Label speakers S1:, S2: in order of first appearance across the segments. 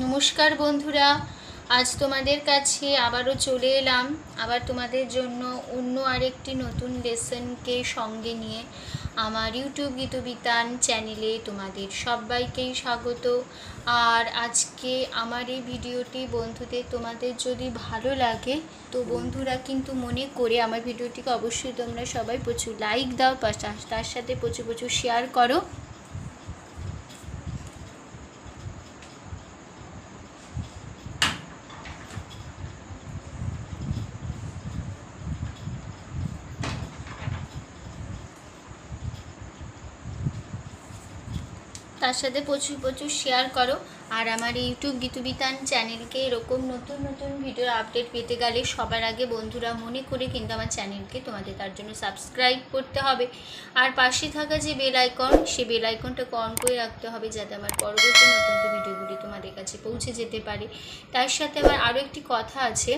S1: নমস্কার বন্ধুরা, আজ তোমাদের কাছে আবারও চলে এলাম। আবার তোমাদের জন্য অন্য আরেকটি নতুন লেসনকে সঙ্গে নিয়ে আমার ইউটিউব গীতবিতান চ্যানেলে তোমাদের সবাইকেই স্বাগত। আর আজকে আমার এই ভিডিওটি বন্ধুদের তোমাদের যদি ভালো লাগে, তো বন্ধুরা কিন্তু মনে করে আমার ভিডিওটিকে অবশ্যই তোমরা সবাই প্রচুর লাইক দাও তার সাথে প্রচুর প্রচুর শেয়ার করো। তার সাথে প্রচুর প্রচুর শেয়ার করো। আর আমার ইউটিউব গীতবিতান চ্যানেলকে এরকম নতুন নতুন ভিডিওর আপডেট পেতে গেলে সবার আগে বন্ধুরা মনে করে কিন্তু আমার চ্যানেলকে তোমাদের তার জন্য সাবস্ক্রাইব করতে হবে। আর পাশে থাকা যে বেল আইকন সে বেল আইকনটাকে অন করে রাখতে হবে যাতে আমার পরবর্তী নতুন নতুন ভিডিওগুলি তোমাদের কাছে পৌঁছে যেতে পারে। তার সাথে আমার আরও একটি কথা আছে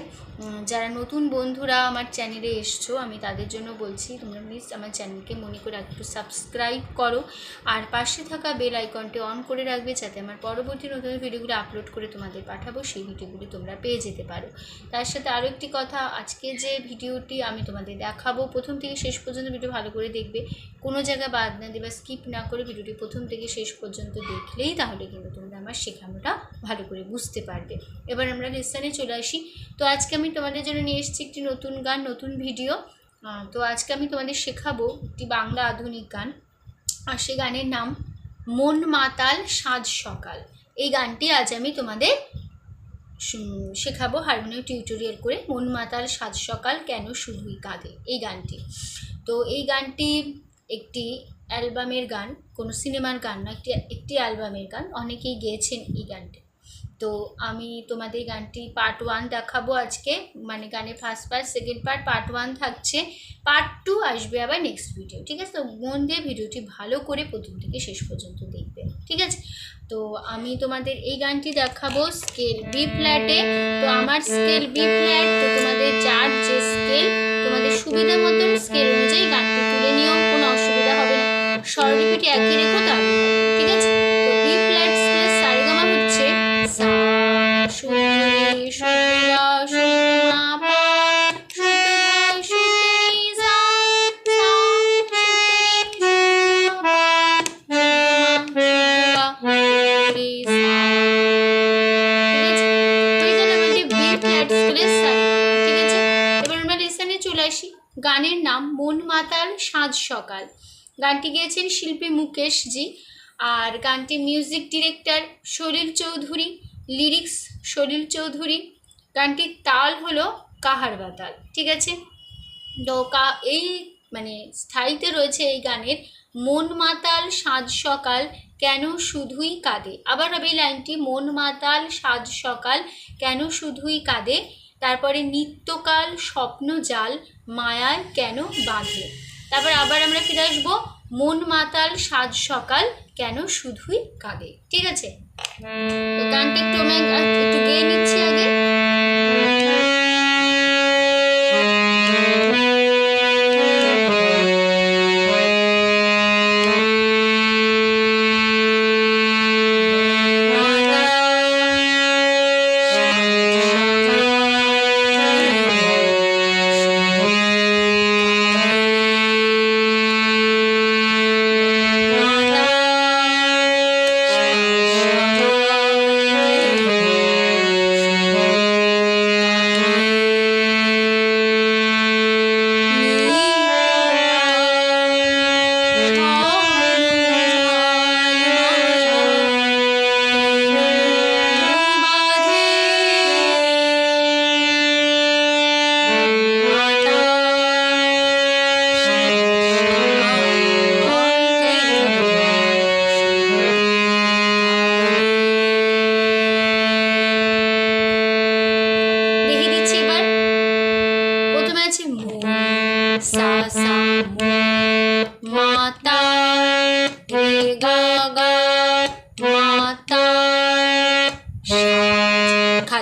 S1: যারা নতুন বন্ধুরা আমার চ্যানেলে এসছো, আমি তাদের জন্য বলছি, তোমরা প্লিজ আমার চ্যানেলকে মনে করে একটু সাবস্ক্রাইব করো। আর পাশে থাকা বেল আইকনটি অন করে রাখবে যাতে আমার পরবর্তী নতুন ভিডিওগুলো আপলোড করে তোমাদের পাঠাবো, সেই ভিডিওগুলি তোমরা পেয়ে যেতে পারো। তার সাথে আরও একটি কথা, আজকে যে ভিডিওটি আমি তোমাদের দেখাবো, প্রথম থেকে শেষ পর্যন্ত ভিডিও ভালো করে দেখবে। কোনো জায়গায় বাদ না দেবে স্কিপ না করে ভিডিওটি প্রথম থেকে শেষ পর্যন্ত দেখলেই তাহলে কিন্তু তোমরা আমার শেখানোটা ভালো করে বুঝতে পারবে। এবার আমরা লেসনে চলে আসি। তো আজকে আমি তোমাদের জন্য নিয়ে এসেছি একটি নতুন গান, নতুন ভিডিও তো আজকে আমি তোমাদের শেখাবো একটি বাংলা আধুনিক গান। আর সে গানের নাম মন মাতাল সাজ সকাল। এই গানটি আজ আমি তোমাদের শেখাবো হারমোনিয়াম টিউটোরিয়াল করে। মন মাতার সাজ সকাল কেন শুধুই কাঁদে? এই গানটি। তো এই গানটি একটি অ্যালবামের গান, কোনো সিনেমার গান না, একটি একটি অ্যালবামের গান। অনেকেই গেয়েছেন এই গানটি। তো আমি তোমাদের গানটি পার্ট ওয়ান দেখাবো আজকে। মানে গানের first part second part part one থাকছে। পার্ট টু আসবে আবার নেক্সট ভিডিও ঠিক আছে? তো মন দিয়ে ভিডিওটি ভালো করে প্রথম থেকে শেষ পর্যন্ত দেখবে, ঠিক আছে? তো আমি তোমাদের এই গানটি দেখাবো স্কেল বি ফ্ল্যাটে তো আমার স্কেল বি ফ্ল্যাট তো তোমাদের যার যে স্কেল তোমাদের সুবিধা মতন স্কেল অনুযায়ী গানটি তুলে নিও, কোনো অসুবিধা হবে না। স্বরলিপিটি একই সাজ সকাল। গানটি গেয়েছেন শিল্পী মুকেশ জি আর গানটি music director Salil Chowdhury lyrics Salil Chowdhury. গানটির তাল হলো কাহার বাতাল, ঠিক আছে? তো এই মানে স্থায়ীতে রয়েছে এই গানের মন মাতাল সাজ সকাল কেন শুধুই কাঁদে? আবার হবে এই লাইনটি, মন মাতাল সাজ সকাল কেন শুধুই কাঁদে? তারপরে নিত্যকাল স্বপ্ন জাল মায়ায় কেন বাঁধে? তারপর আবার আমরা ফিরে আসব। মন মাতাল সাজ সকাল, কেন শুধুই কাঁদে। ঠিক আছে? তো গানটা একটু আমি একটু গেয়ে নিচ্ছি আগে।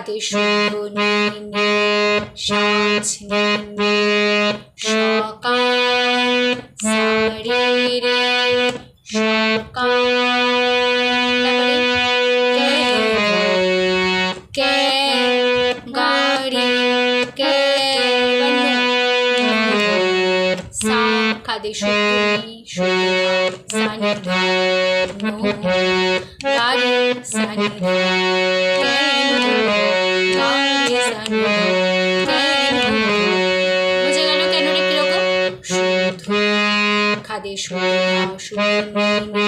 S1: আগে শুদ্ধ নিনে সাজ নিনে সকাল সারিরে সকাল। কে গাড়ি কে সাক্ষাদে শুদ্ধ খাদে শুদ্ধ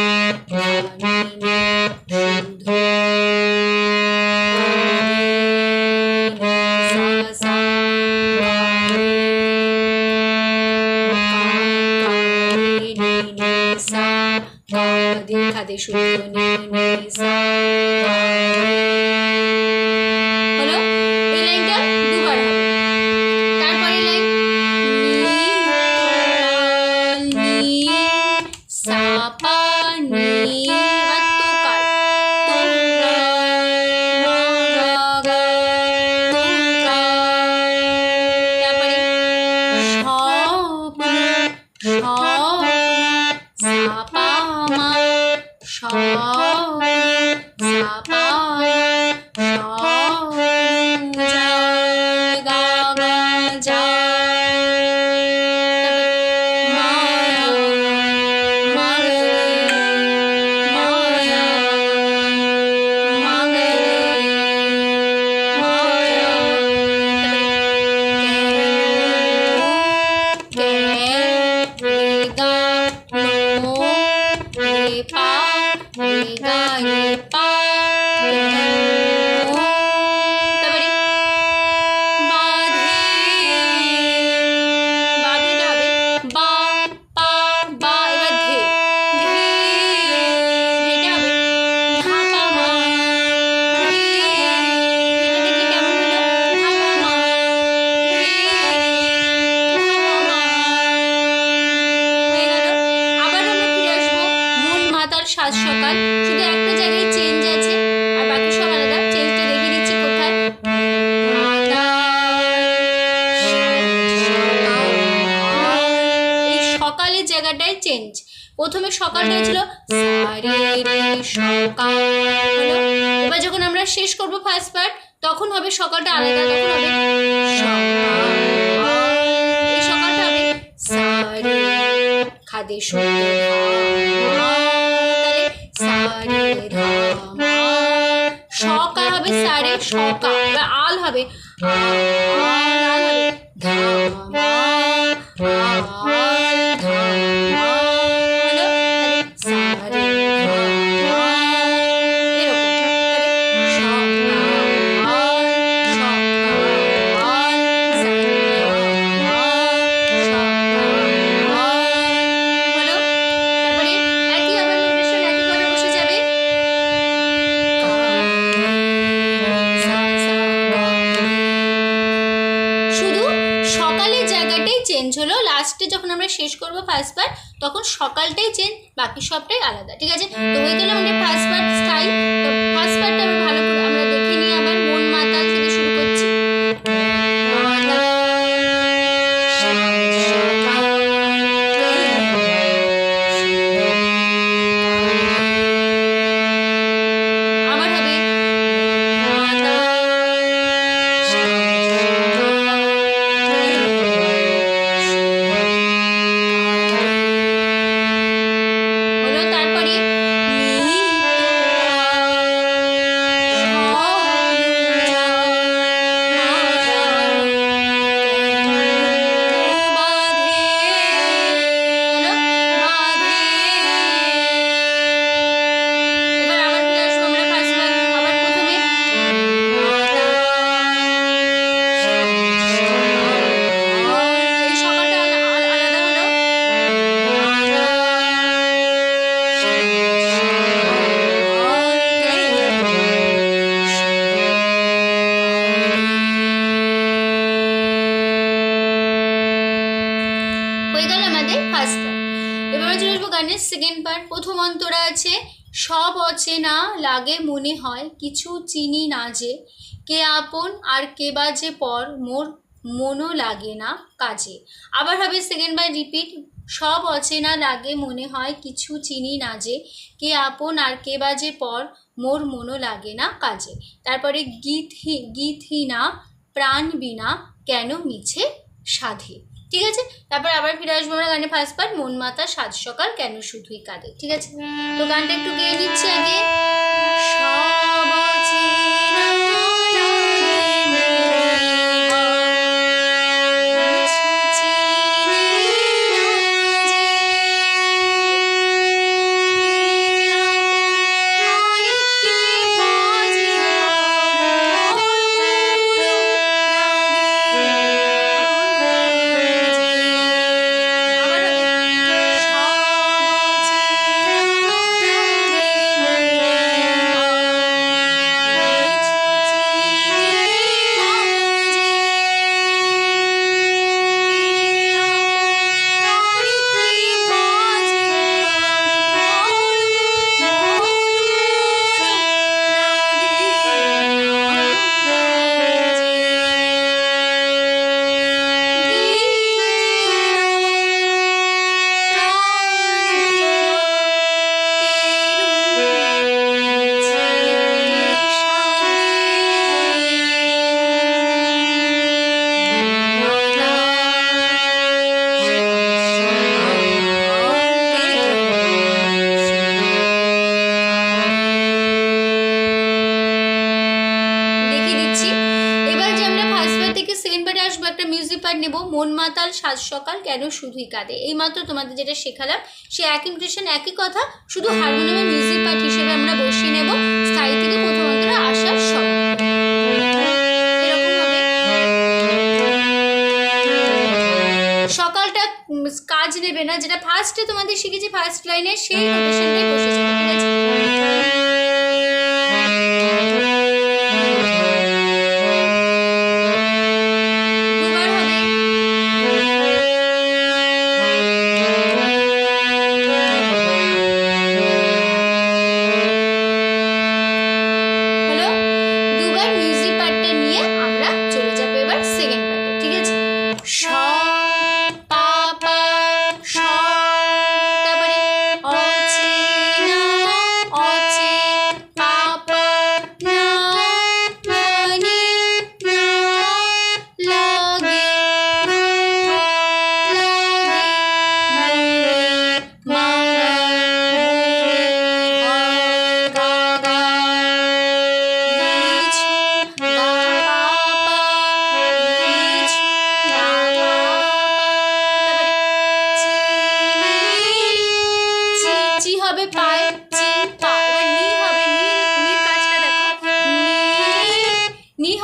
S1: সকাল শুধু একটা জায়গায় চেঞ্জ আছে, আর বাকি সব আলাদা। চেঞ্জটা কোথায়। এই সকালের জায়গাটায় চেঞ্জ প্রথমে সকালটা ছিল সকাল। এবার যখন আমরা শেষ করব ফার্স্ট পার্ট তখন হবে সকালটা আলাদা, তখন হবে সকালটা হবে খাদে শুদ্ধ হবে সারে সকাল। বা আল হবে। চেঞ্জ হলো। লাস্টে যখন আমরা শেষ করব ফার্স্ট পার্ট তখন সকালটাই চেঞ্জ বাকি সবটাই আলাদা, ঠিক আছে? তো হয়ে গেল আমাদের ফার্স্ট পার্ট স্টাইল সব অচেনা লাগে মনে হয়, কিছু চিনি না যে, কে আপন আর কে বা যে পর মোর মনও লাগে না কাজে। আবার হবে সেকেন্ড বাই রিপিট সব অচেনা লাগে মনে হয়, কিছু চিনি না যে, কে আপন আর কে বাজে পর মোর মনও লাগে না কাজে। তারপরে গীত গীতহীনা, প্রাণ বিনা, কেন মিছে সাধে? ঠিক আছে? তারপর আবার ফিরে আসব আমরা গানে ফার্স্ট পার্ট মন মাতা সাত সকাল, কেন শুধুই কাঁদে, ঠিক আছে? তো গানটা একটু গেয়ে নিচ্ছি আগে। মন মাতাল সাজ সকাল কেন শুধুই কাঁদে? এইমাত্র তোমাদের যেটা শেখালাম সে একই নোটেশন একই কথা শুধু হারমোনিয়াম মিউজিক পার্ট হিসেবে আমরা বসিয়ে নেব স্থায়ী থেকে প্রথমত আসার সময়। সকালটা কাজ নেবে না যেটা ফার্স্টে তোমাদের শিখেছি ফার্স্ট লাইনে সেই নোটেশনটাই বসেছে ঠিক আছে?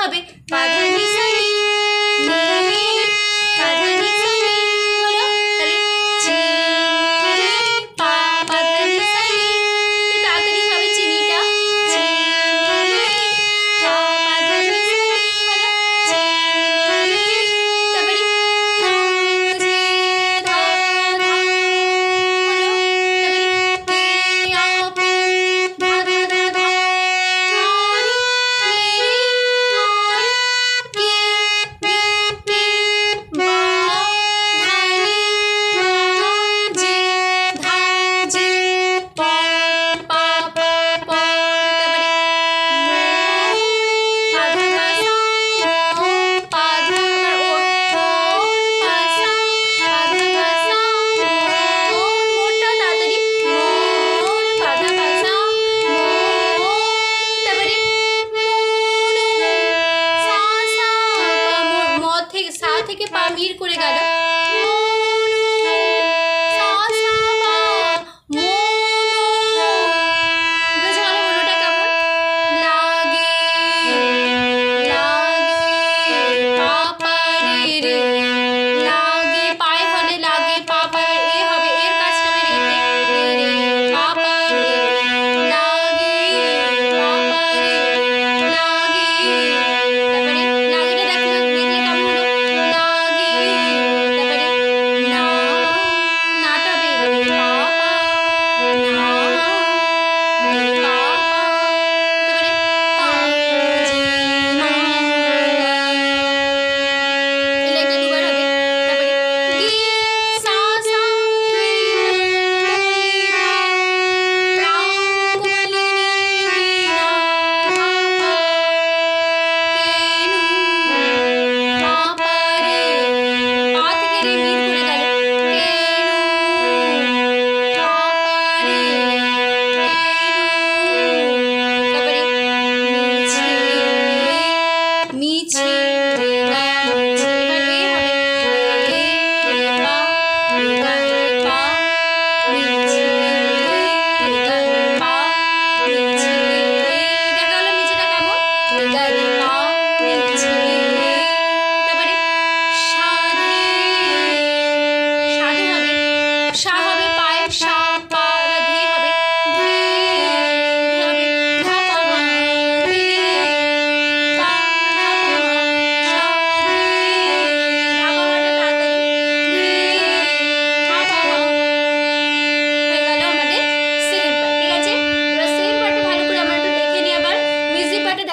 S1: হবে বাধা নেই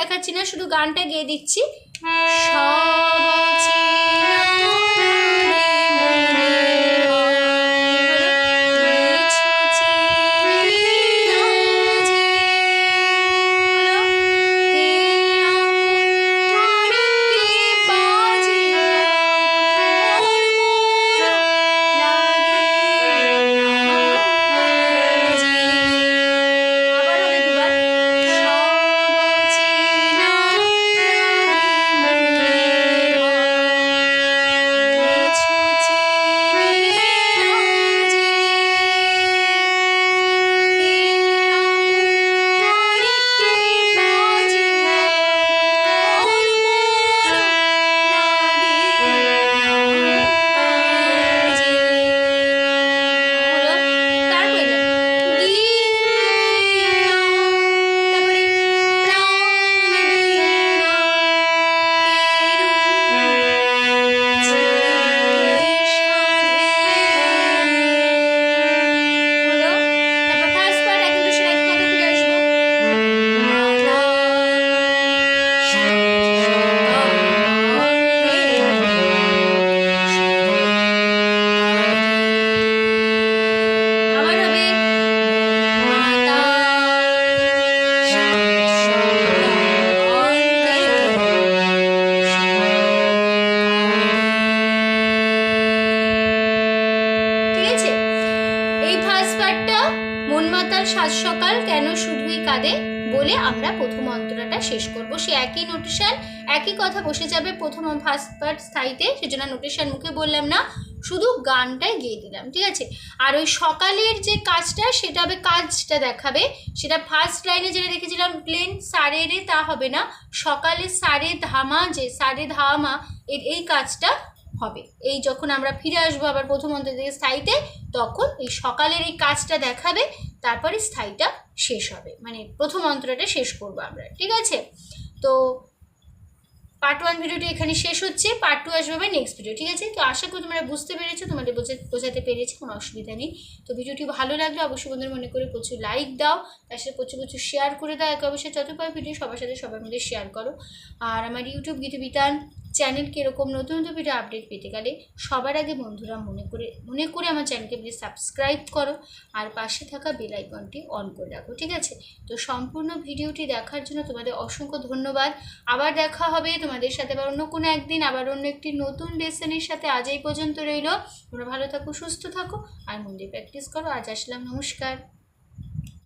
S1: দেখাচ্ছি না শুধু গানটা গেয়ে দিচ্ছি। সব নোটিশন একই কথা বসে যাবে প্রথম ফার্স্ট পার্ট স্থায়ীতে সেজন্য নোটিশন মুখে বললাম না, শুধু গানটাই গেয়ে দিলাম, ঠিক আছে? আর ওই সকালের যে কাজটা, সেটা হবে কাজটা দেখাবে, সেটা ফার্স্ট লাইনে যেটা দেখেছিলাম প্লেন সারে রে তা হবে না, সকালে সারে ধামা যে সারে ধামা, এর এই কাজটা হবে। এই যখন আমরা ফিরে আসব আবার প্রথম অন্তর থেকে স্থায়ীতে তখন এই সকালের এই কাজটা দেখাবে, তারপরে স্থায়ীটা শেষ হবে। মানে প্রথম অন্তরাটা শেষ করব আমরা, ঠিক আছে? তো পার্ট ওয়ান ভিডিওটি এখানে শেষ হচ্ছে পার্ট টু আসবে নেক্সট ভিডিও ঠিক আছে? তো আশা করি তোমরা বুঝতে পেরেছ, তোমাদের বোঝা- বোঝাতে পেরেছি, কোনো অসুবিধা নেই। তো ভিডিওটি ভালো লাগলে অবশ্যই বন্ধুরা মনে করে প্রচুর লাইক দাও, তার সাথে প্রচুর প্রচুর শেয়ার করে দাও। একে অবশ্যই যত পারো ভিডিও সবার সাথে সবার মধ্যে শেয়ার করো। আর আমার ইউটিউব গীতবিতান চ্যানেলকে এরকম নতুন নতুন ভিডিও আপডেট পেতে গেলে সবার আগে বন্ধুরা মনে করে মনে করে আমার চ্যানেলকে প্লিজ সাবস্ক্রাইব করো আর পাশে থাকা বেল আইকনটি অন করে রাখো, ঠিক আছে? তো সম্পূর্ণ ভিডিওটি দেখার জন্য তোমাদের অসংখ্য ধন্যবাদ। আবার দেখা হবে তোমাদের সাথে আবার অন্য কোনো একদিন, আবার অন্য একটি নতুন লেসনের সাথে আজ এই পর্যন্ত রইল। তোমরা ভালো থাকো, সুস্থ থাকো আর মন্দির প্র্যাকটিস করো। আজ আসলাম, নমস্কার।